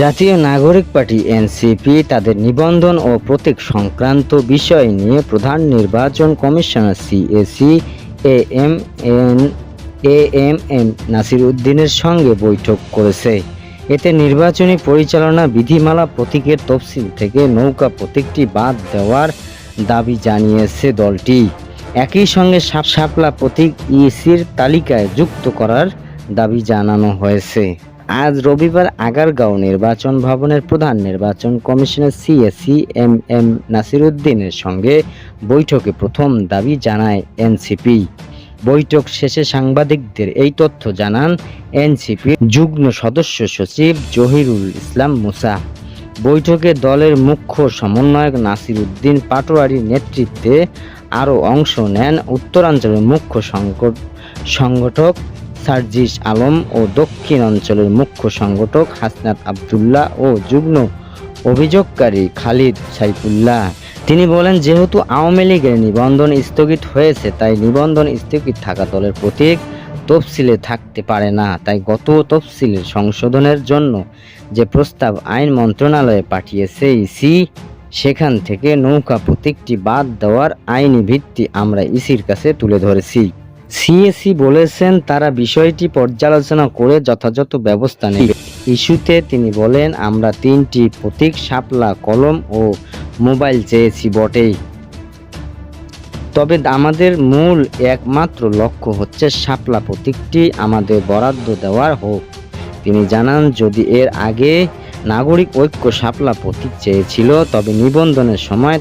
জাতীয় নাগরিক party NCP তাদের নিবন্ধন ও প্রতীক সংক্রান্ত বিষয় নিয়ে প্রধান নির্বাচন commissioner CAC A M, N, A M M Nasir উদ্দিনের সঙ্গে বৈঠক করেছে। এতে নির্বাচনী পরিচালনা বিধিমালা প্রতীকের তফসিল থেকে নৌকা প্রতীকটি বাদ দেওয়ার দাবি জানিয়েছে দলটি। একই সঙ্গে সাপ শাপলা প্রতীক ইসির তালিকায় যুক্ত করার দাবি জানানো হয়েছে। আজ রবিবার আগারগাঁও নির্বাচন ভবনের প্রধান নির্বাচন কমিশনার সিএসি এম এম নাসিরুদ্দিনের সঙ্গে বৈঠকে প্রথম দাবি জানায় এনসিপি। বৈঠক শেষে সাংবাদিকদের এই তথ্য জানান এনসিপি যুগ্ম সদস্য সচিব জহিরুল ইসলাম মুসা। বৈঠকে দলের মুখ্য সমন্বয়ক নাসির উদ্দিন পাটোয়ারির নেতৃত্বে আরও অংশ নেন উত্তরাঞ্চলের মুখ্য সংকট সংগঠক সার্জিস আলম ও দক্ষিণ অঞ্চলের মুখ্য সংগঠক হাসনাত আবদুল্লাহ ও যুগ্ম অভিযোগকারী খালিদ সাইফুল্লাহ। তিনি বলেন, যেহেতু আওয়ামী লীগের নিবন্ধন স্থগিত হয়েছে, তাই নিবন্ধন স্থগিত থাকা দলের প্রতীক তফসিলে থাকতে পারে না। তাই গত তফসিলের সংশোধনের জন্য যে প্রস্তাব আইন মন্ত্রণালয়ে পাঠিয়েছে ইসি, সেখান থেকে নৌকা প্রতীকটি বাদ দেওয়ার আইনি ভিত্তি আমরা ইসির কাছে তুলে ধরেছি। সিএসি বলেছেন তারা বিষয়টি পর্যালোচনা করে যথাযথ ব্যবস্থা নেবে। ইস্যুতে তিনি বলেন, আমরা তিনটি প্রতীক, শাপলা, কলম ও মোবাইল চেয়েছি বটেই। তবে আমাদের মূল একমাত্র লক্ষ্য হচ্ছে শাপলা প্রতীকটি আমাদের বরাদ্দ দেওয়ার হোক। তিনি জানান, যদি এর আগে নাগরিক ঐক্য শাপলা প্রতীক চেয়েছিল, তবে নিবন্ধনের সময়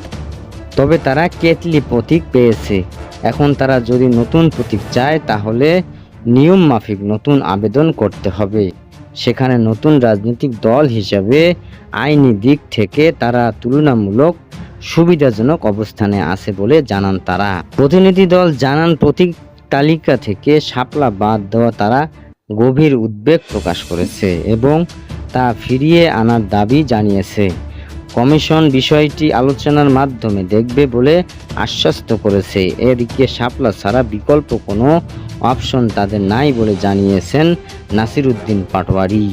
তবে তারা কেতলি প্রতীক পেয়েছে। এখন তারা যদি নতুন প্রতীক চায়, তাহলে নিয়ম মাফিক নতুন আবেদন করতে হবে। সেখানে নতুন রাজনৈতিক দল হিসাবে আইনি দিক থেকে তারা তুলনামূলক সুবিধাজনক অবস্থানে আছে বলে জানান তারা। প্রতিনিধি দল জানান, প্রতীক তালিকা থেকে শাপলা বাদ দেওয়া তারা গভীর উদ্বেগ প্রকাশ করেছে এবং তা ফিরিয়ে আনার দাবি জানিয়েছে। কমিশন বিষয়টি আলোচনার মাধ্যমে দেখবে বলে আশ্বস্ত করেছে। এদিকে শাপলা ছাড়া বিকল্প কোনো অপশন তাদের নাই বলে জানিয়েছেন নাসিরুদ্দিন পাটোয়ারি।